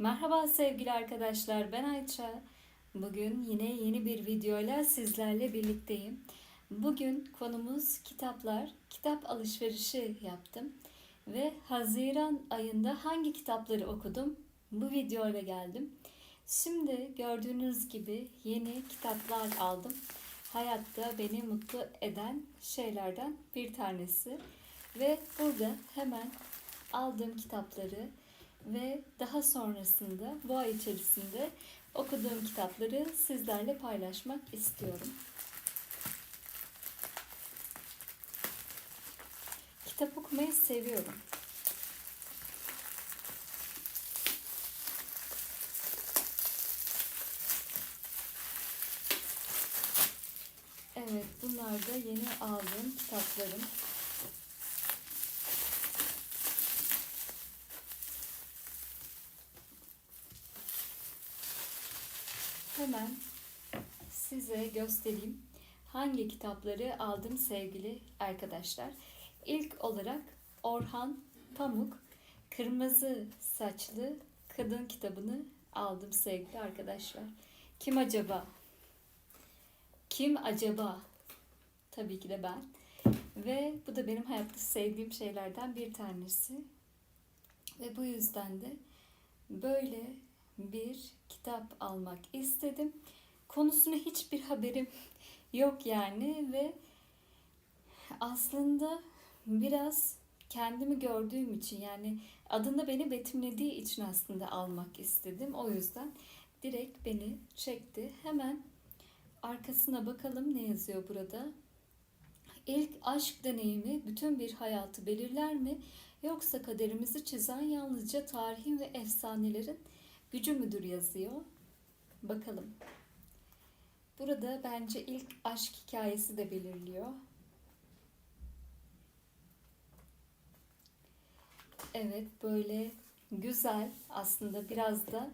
Merhaba sevgili arkadaşlar, ben Ayça. Bugün yine yeni bir videoyla sizlerle birlikteyim. Bugün konumuz kitaplar. Kitap alışverişi yaptım ve Haziran ayında hangi kitapları okudum? Bu videoyla geldim. Şimdi gördüğünüz gibi yeni kitaplar aldım. Hayatta beni mutlu eden şeylerden bir tanesi. Ve burada hemen aldığım kitapları ve daha sonrasında bu ay içerisinde okuduğum kitapları sizlerle paylaşmak istiyorum. Kitap okumayı seviyorum. Evet, bunlar da yeni aldığım kitaplarım. Hemen size göstereyim hangi kitapları aldım sevgili arkadaşlar. İlk olarak Orhan Pamuk Kırmızı Saçlı Kadın kitabını aldım sevgili arkadaşlar. Kim acaba? Kim acaba? Tabii ki de ben. Ve bu da benim hayatta sevdiğim şeylerden bir tanesi. Ve bu yüzden de böyle bir kitap almak istedim. Konusuna hiçbir haberim yok yani ve aslında biraz kendimi gördüğüm için yani adında beni betimlediği için aslında almak istedim. O yüzden direkt beni çekti. Hemen arkasına bakalım ne yazıyor burada. İlk aşk deneyimi bütün bir hayatı belirler mi? Yoksa kaderimizi çizen yalnızca tarihin ve efsanelerin gücü müdür yazıyor. Bakalım. Burada bence ilk aşk hikayesi de belirliyor. Evet böyle güzel aslında biraz da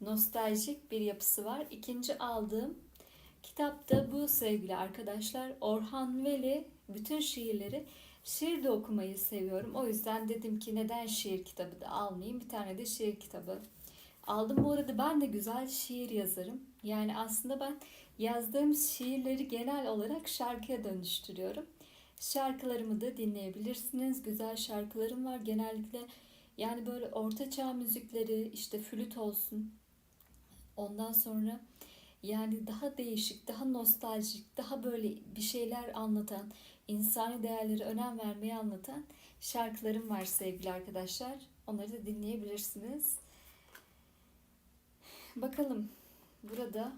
nostaljik bir yapısı var. İkinci aldığım kitapta bu sevgili arkadaşlar. Orhan Veli bütün şiirleri şiir de okumayı seviyorum. O yüzden dedim ki neden şiir kitabı da almayayım. Bir tane de şiir kitabı aldım. Bu arada ben de güzel şiir yazarım. Yani aslında ben yazdığım şiirleri genel olarak şarkıya dönüştürüyorum. Şarkılarımı da dinleyebilirsiniz. Güzel şarkılarım var. Genellikle yani böyle ortaçağ müzikleri işte flüt olsun. Ondan sonra yani daha değişik, daha nostaljik, daha böyle bir şeyler anlatan, insani değerlere önem vermeyi anlatan şarkılarım var sevgili arkadaşlar. Onları da dinleyebilirsiniz. Bakalım burada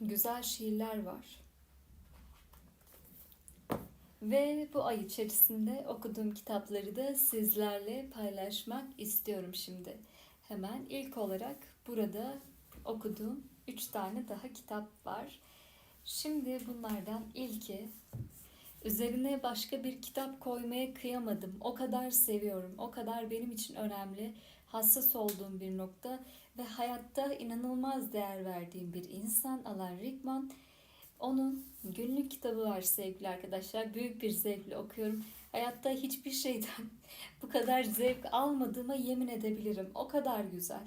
güzel şiirler var. Ve bu ay içerisinde okuduğum kitapları da sizlerle paylaşmak istiyorum şimdi. Hemen ilk olarak burada okuduğum 3 tane daha kitap var. Şimdi bunlardan ilki üzerine başka bir kitap koymaya kıyamadım. O kadar seviyorum. O kadar benim için önemli, hassas olduğum bir nokta ve hayatta inanılmaz değer verdiğim bir insan Alan Rickman. Onun günlük kitabı var sevgili arkadaşlar. Büyük bir zevkle okuyorum. Hayatta hiçbir şeyden bu kadar zevk almadığıma yemin edebilirim. O kadar güzel.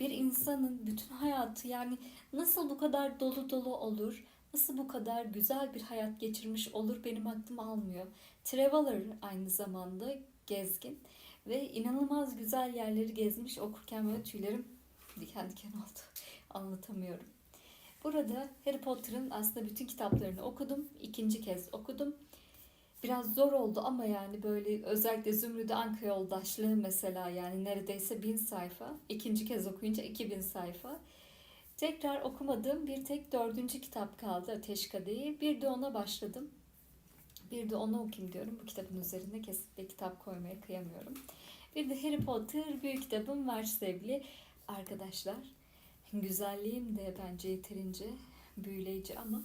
Bir insanın bütün hayatı yani nasıl bu kadar dolu dolu olur? Nasıl bu kadar güzel bir hayat geçirmiş olur benim aklım almıyor. Traveler aynı zamanda gezgin ve inanılmaz güzel yerleri gezmiş okurken böyle tüylerim diken diken oldu. Anlatamıyorum. Burada Harry Potter'ın aslında bütün kitaplarını okudum. İkinci kez okudum. Biraz zor oldu ama yani böyle özellikle Zümrüdü Anka Yoldaşlığı mesela yani neredeyse bin sayfa. İkinci kez okuyunca 2000 sayfa. Tekrar okumadığım bir tek dördüncü kitap kaldı Ateş Kadehi. Bir de ona başladım. Bir de onu okuyayım diyorum. Bu kitabın üzerine kesinlikle kitap koymaya kıyamıyorum. Bir de Harry Potter büyük kitabım var sevgili arkadaşlar. Güzelliğim de bence yeterince büyüleyici ama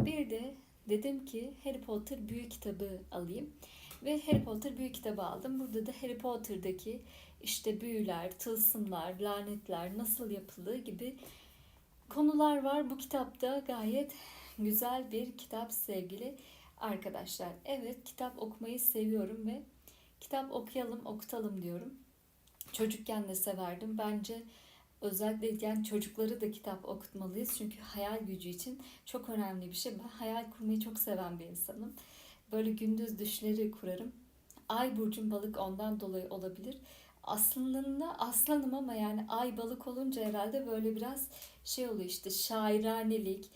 bir de dedim ki Harry Potter büyük kitabı alayım. Ve Harry Potter büyük kitabı aldım. Burada da Harry Potter'daki işte büyüler, tılsımlar, lanetler nasıl yapıldığı gibi konular var. Bu kitapta gayet güzel bir kitap sevgili arkadaşlar. Evet kitap okumayı seviyorum ve kitap okuyalım, okutalım diyorum. Çocukken de severdim. Bence özellikle yani çocukları da kitap okutmalıyız. Çünkü hayal gücü için çok önemli bir şey. Ben hayal kurmayı çok seven bir insanım. Böyle gündüz düşleri kurarım. Ay burcum balık ondan dolayı olabilir. Aslında aslanım ama yani ay balık olunca herhalde böyle biraz şey oluyor işte şairanelik.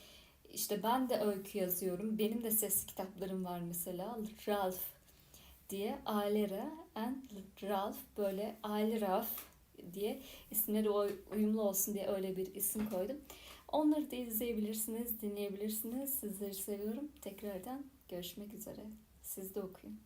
İşte ben de öykü yazıyorum. Benim de sesli kitaplarım var mesela. Ralph diye Ailera and Ralph böyle Ralph diye isimleri uy- uyumlu olsun diye öyle bir isim koydum. Onları da izleyebilirsiniz, dinleyebilirsiniz. Sizleri seviyorum. Tekrardan görüşmek üzere. Siz de okuyun.